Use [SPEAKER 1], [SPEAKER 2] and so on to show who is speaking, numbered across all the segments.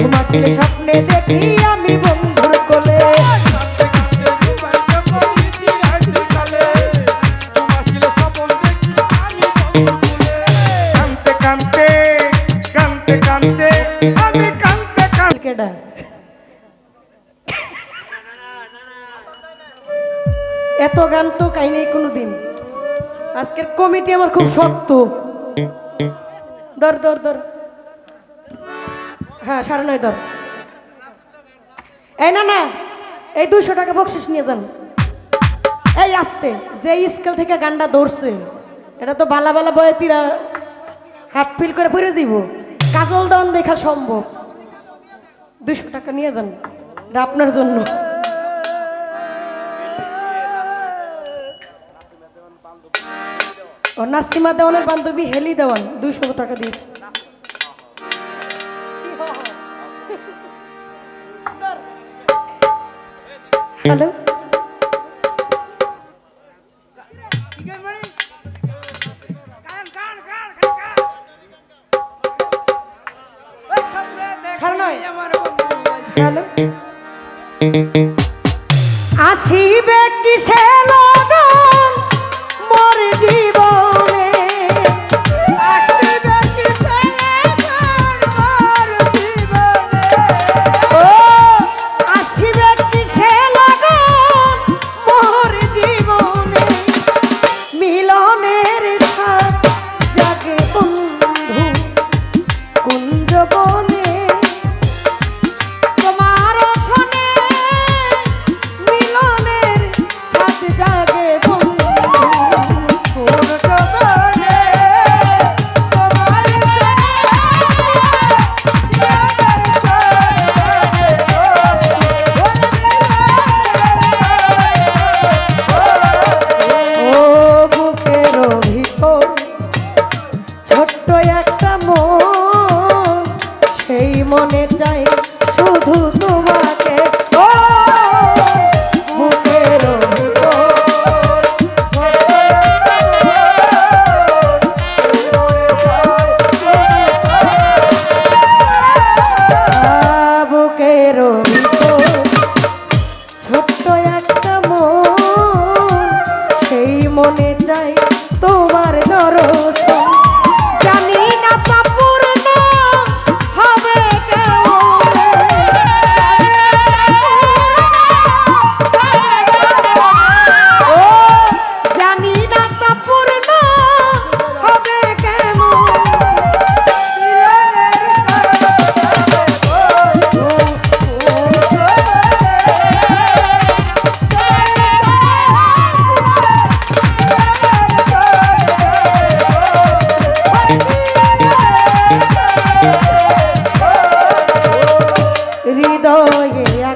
[SPEAKER 1] ঘুমাচ্ছিলে স্বপ্নে দেখি আমি বন্ধুর কোলে। এত গান তো কাই নেই কোনোদিন। আজকের কমিটি আমার খুব শক্ত। দর দর দর। হ্যাঁ সাড়ে নয় দর এই, না না, এই দুশো টাকা বকশিস নিয়ে যান। এই, আসতে যে স্কেল থেকে গানটা ধরছে, এটা তো বালা বালা বয়তিরা হাত ফিল করে পড়ে দিব কাজল দান দেখা সম্ভব। দুশো টাকা নিয়ে যান, এটা আপনার জন্য। ও নাসিমা দেওয়ানের বান্ধবী হেলি দেওয়ান, দুইশো টাকা দিয়েছে। হ্যালো? হ্যালো? আসিবে কিসে লগন মোর জীবনে ছোট্ট একটা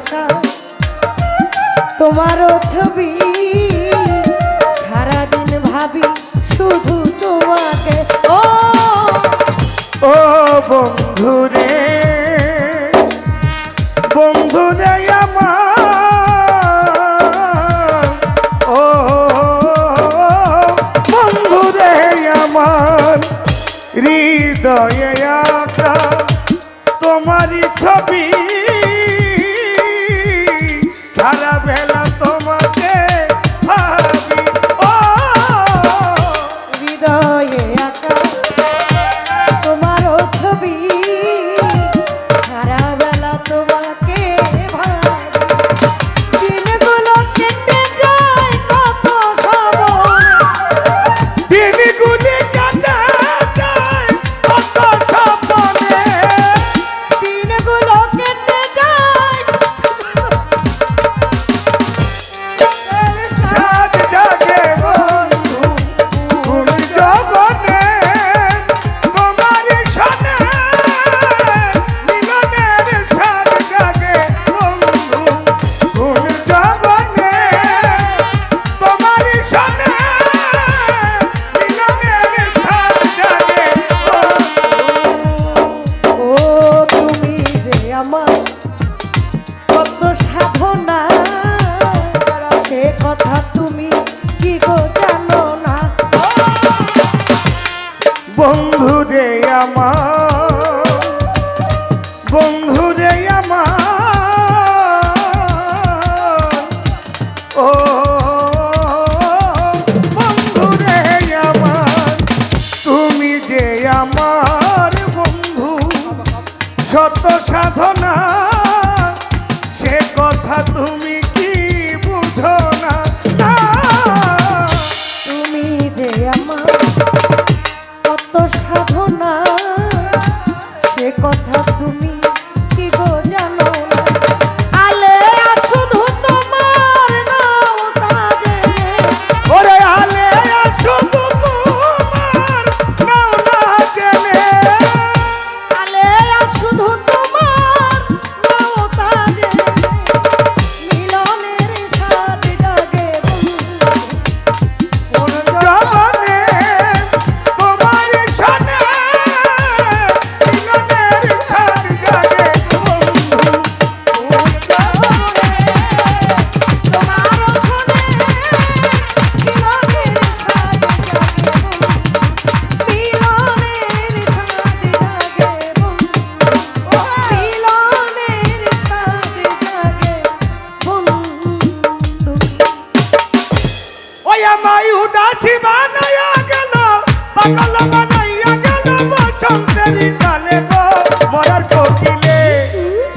[SPEAKER 1] আঁকা তোমারও ছবি, সারাদিন ভাবি শুধু তোমাকে। ও
[SPEAKER 2] ও বন্ধুরে বন্ধুরে আমার। ও বন্ধুরে আমার। হৃদয়ে আঁকা ছবি।
[SPEAKER 1] তোমারও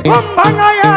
[SPEAKER 2] Bumbanga ya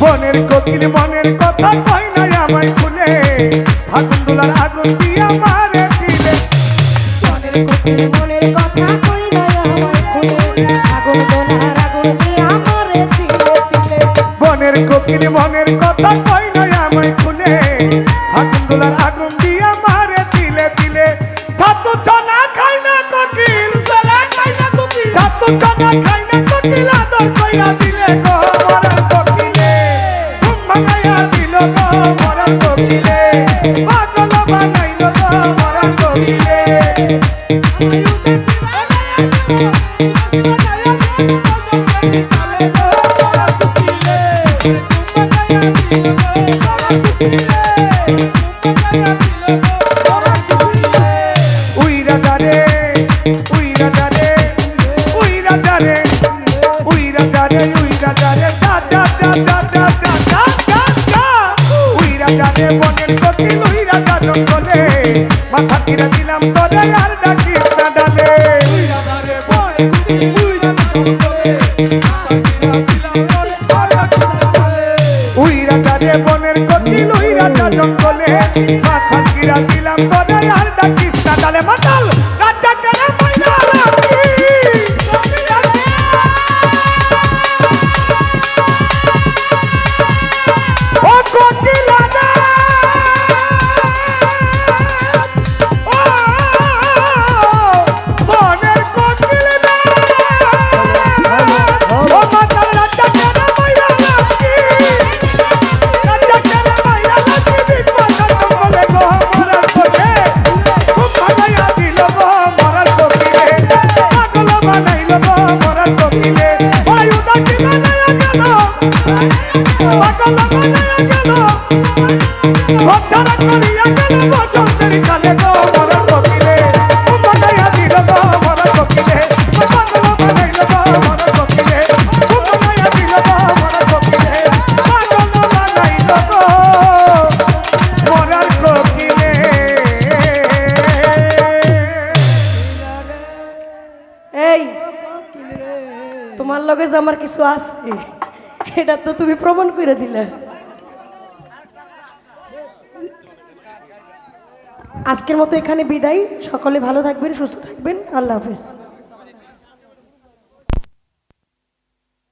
[SPEAKER 2] বনের কোকিল মনের কথা কই না আমায় খুলে? আগুন দুলার আগুন দিয়া মারে দিলে
[SPEAKER 1] বনের কোকিল মনের কথা কই না আমায় খুলে? আগুন দুলার আগুন দিয়া মারে দিলে
[SPEAKER 2] বনের কোকিল মনের কথা কই না আমায় খুলে? আগুন দুলার আগুন দিয়া মারে দিলে দিলে ছাতু চনা খাই না কোকিল চনা খাই না কোকিল। ছাতু চনা খাই কইয়া দিলে গো মরার কোকিলে। ঘুম ভাঙাইয়া দিল গো মরার কোকিলে। পাগল বানাইল গো মরার কোকিলে। কথা কিনে দিলাম তোরে আর ডাকিস না ডালে। মাথা কিরা দিলাম তোরে আর ডাকিস না ডালে। মাতাল
[SPEAKER 1] তোমার লগে যে আমার কিছু আছে এটা তো তুমি প্রমাণ করে দিলে। আজকের মতো এখানে বিদায়। সকলে ভালো থাকবেন, সুস্থ থাকবেন। আল্লাহ হাফেজ।